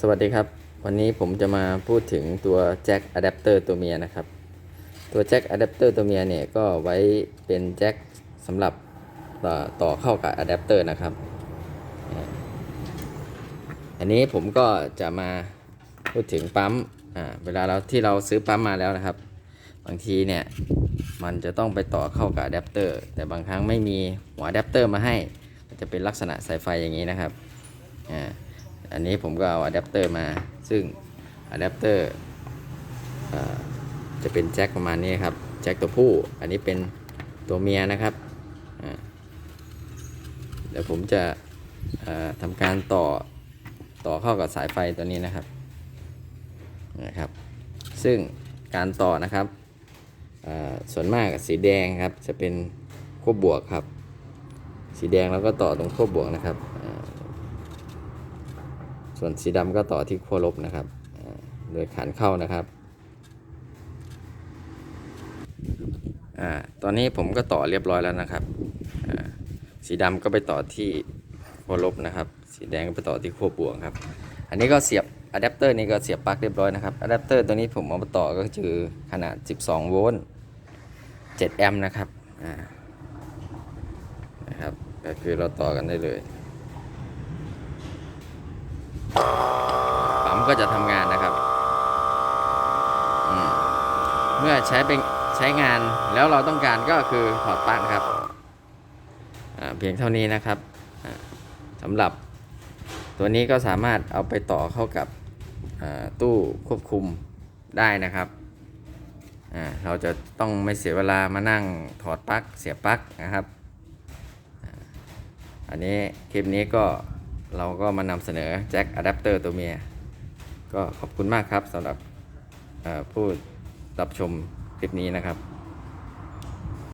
สวัสดีครับ วันนี้ผมจะมาพูดถึงตัวแจ็คอะแดปเตอร์ตัวเมียนะครับ ตัวแจ็คอะแดปเตอร์ตัวเมียเนี่ยก็ไว้เป็นแจ็คสำหรับต่อต่อเข้ากับอะแดปเตอร์นะครับ อันนี้ผมก็จะมาพูดถึงปั๊มอ่าเวลาเราที่เราซื้อปั๊มมาแล้วนะครับ บางทีเนี่ยมันจะต้องไปต่อเข้ากับอะแดปเตอร์แต่บางครั้งไม่มีหัวอะแดปเตอร์มาให้ มันจะเป็นลักษณะสายไฟอย่างนี้นะครับอ่า อันนี้ผมก็เอาอะแดปเตอร์มา ซึ่งอะแดปเตอร์จะเป็นแจ็คประมาณนี้ครับ แจ็คตัวผู้ อันนี้เป็นตัวเมียนะครับเดี๋ยวผมจะทำการต่อต่อเข้ากับสายไฟตัวนี้นะครับนะครับ ซึ่งการต่อนะครับส่วนมากสีแดงครับจะเป็นขั้วบวกครับ สีแดงเราก็ต่อตรงขั้วบวกนะครับ ส่วนสีดำก็ต่อที่ขั้วลบนะครับ โดยขานเข้านะครับอตอนนี้ผมก็ต่อเรียบร้อยแล้วนะครับ สีดำก็ไปต่อที่ขั้วลบนะครับ สีแดงก็ไปต่อที่ขั้วบวกครับ อันนี้ก็เสียบอะแดปเตอร์นี่ก็เสียบปลั๊กเรียบร้อยนะครับอะแดปเตอร์ตัวนี้ผมเอามาต่อก็คือขนาด 12 โวลต์ 7 แอมป์นะครับ อ่า นะครับ ก็คือเราต่อกันได้เลย ปั๊มก็จะทำงานนะครับ เมื่อใช้เป็นใช้งานแล้วเราต้องการก็คือถอดปลั๊กครับเพียงเท่านี้นะครับอ่าสำหรับตัวนี้ก็สามารถเอาไปต่อเข้ากับตู้ควบคุมได้นะครับ เราจะต้องไม่เสียเวลามานั่งถอดปลั๊กเสียบปลั๊กนะครับ อันนี้คลิปนี้ก็ เราก็มานำเสนอแจ็คอะแดปเตอร์ตัวเมีย ก็ขอบคุณมากครับสำหรับผู้รับชมคลิปนี้นะครับ